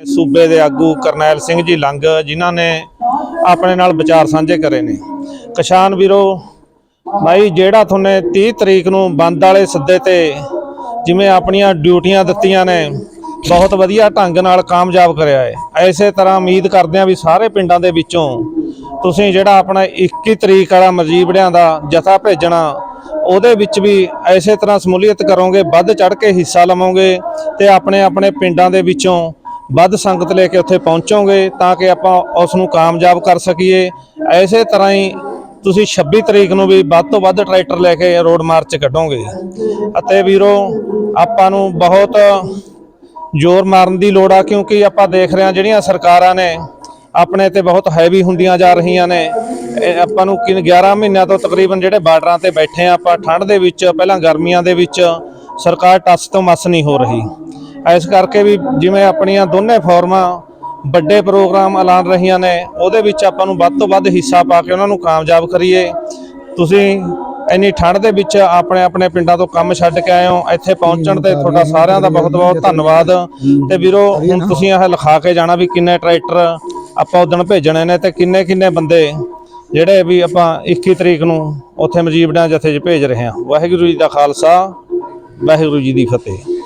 ਸੂਬੇ ਦੇ ਆਗੂ ਕਰਨੈਲ ਸਿੰਘ ਜੀ ਲੰਗ, ਜਿਨ੍ਹਾਂ ਨੇ ਆਪਣੇ ਨਾਲ ਵਿਚਾਰ ਸਾਂਝੇ ਕਰੇ ਨੇ। ਕਿਸਾਨ ਵੀਰੋ ਭਾਈ ਜਿਹੜਾ ਤੁਹਾਨੂੰ 30 ਤਰੀਕ ਨੂੰ ਬੰਦ ਵਾਲੇ ਸੱਦੇ ਤੇ ਜਿਵੇਂ ਆਪਣੀਆਂ ਡਿਊਟੀਆਂ ਦਿੱਤੀਆਂ ਨੇ, ਬਹੁਤ ਵਧੀਆ ਢੰਗ ਨਾਲ ਕਾਮਯਾਬ ਕਰਿਆ ਹੈ। ਐਸੇ ਤਰ੍ਹਾਂ ਉਮੀਦ ਕਰਦੇ ਹਾਂ ਵੀ ਸਾਰੇ ਪਿੰਡਾਂ ਦੇ ਵਿੱਚੋਂ ਤੁਸੀਂ ਜਿਹੜਾ ਆਪਣਾ 21 ਤਰੀਕ ਵਾਲਾ ਮਜੀਬੜਿਆਂ ਦਾ ਜਥਾ ਭੇਜਣਾ, ਉਹਦੇ ਵਿੱਚ ਵੀ ਐਸੇ ਤਰ੍ਹਾਂ ਸਮੂਲੀਅਤ ਕਰੋਗੇ, ਵੱਧ ਚੜ ਕੇ ਹਿੱਸਾ ਲਵੋਗੇ ਤੇ ਆਪਣੇ ਆਪਣੇ ਪਿੰਡਾਂ ਦੇ ਵਿੱਚੋਂ ਵੱਧ ਸੰਗਤ ਲੈ ਕੇ ਉੱਥੇ ਪਹੁੰਚੋਗੇ ਤਾਂ ਕਿ ਆਪਾਂ ਉਸ ਨੂੰ ਕਾਮਯਾਬ ਕਰ ਸਕੀਏ। ਐਸੇ ਤਰ੍ਹਾਂ ਹੀ ਤੁਸੀਂ 26 ਤਰੀਕ ਨੂੰ ਵੀ ਵੱਧ ਤੋਂ ਵੱਧ ਟਰੈਕਟਰ ਲੈ ਕੇ ਰੋਡ ਮਾਰਚ ਕੱਢੋਗੇ। ਅਤੇ ਵੀਰੋ, ਆਪਾਂ ਨੂੰ ਬਹੁਤ ਜ਼ੋਰ ਮਾਰਨ ਦੀ ਲੋੜ ਆ, ਕਿਉਂਕਿ ਆਪਾਂ ਦੇਖ ਰਹੇ ਹਾਂ ਜਿਹੜੀਆਂ ਸਰਕਾਰਾਂ ਨੇ ਆਪਣੇ ਤੇ ਬਹੁਤ ਹੈਵੀ ਹੁੰਦੀਆਂ ਜਾ ਰਹੀਆਂ ਨੇ। ਇਹ ਆਪਾਂ ਨੂੰ ਕਿਨ 11 ਮਹੀਨਿਆਂ ਤੋਂ ਤਕਰੀਬਨ ਜਿਹੜੇ ਬਾਰਡਰਾਂ ਤੇ ਬੈਠੇ ਆ ਆਪਾਂ ਠੰਡ ਦੇ ਵਿੱਚ, ਪਹਿਲਾਂ ਗਰਮੀਆਂ ਦੇ ਵਿੱਚ, ਸਰਕਾਰ ਟੱਸ ਤੋਂ ਮਸ ਨਹੀਂ ਹੋ ਰਹੀ। ਇਸ ਕਰਕੇ ਵੀ ਜਿਵੇਂ ਆਪਣੀਆਂ ਦੋਨੇ ਫੋਰਮਾਂ ਵੱਡੇ ਪ੍ਰੋਗਰਾਮ ਐਲਾਨ ਰਹੀਆਂ ਨੇ, ਉਹਦੇ ਵਿੱਚ ਆਪਾਂ ਨੂੰ ਵੱਧ ਤੋਂ ਵੱਧ ਹਿੱਸਾ ਪਾ ਕੇ ਉਹਨਾਂ ਨੂੰ ਕਾਮਯਾਬ ਕਰੀਏ। ਤੁਸੀਂ ਇੰਨੀ ਠੰਡ ਦੇ ਵਿੱਚ ਆਪਣੇ ਆਪਣੇ ਪਿੰਡਾਂ ਤੋਂ ਕੰਮ ਛੱਡ ਕੇ ਆਏ ਹੋ, ਇੱਥੇ ਪਹੁੰਚਣ ਤੇ ਤੁਹਾਡਾ ਸਾਰਿਆਂ ਦਾ ਬਹੁਤ ਬਹੁਤ ਧੰਨਵਾਦ। ਤੇ ਵੀਰੋ, ਹੁਣ ਤੁਸੀਂ ਇਹ ਲਿਖਾ ਕੇ ਜਾਣਾ ਵੀ ਕਿੰਨੇ ਟਰੈਕਟਰ ਆਪਾਂ ਉਦਣ ਭੇਜਣੇ ਨੇ ਤੇ ਕਿੰਨੇ ਕਿੰਨੇ ਬੰਦੇ ਜਿਹੜੇ ਵੀ ਆਪਾਂ 21 ਤਰੀਕ ਨੂੰ ਉੱਥੇ ਮਜੀਬੜਿਆਂ ਜਥੇ 'ਚ ਭੇਜ ਰਹੇ ਹਾਂ। ਵਾਹਿਗੁਰੂ ਜੀ ਦਾ ਖਾਲਸਾ, ਵਾਹਿਗੁਰੂ ਜੀ ਦੀ ਫਤਿਹ।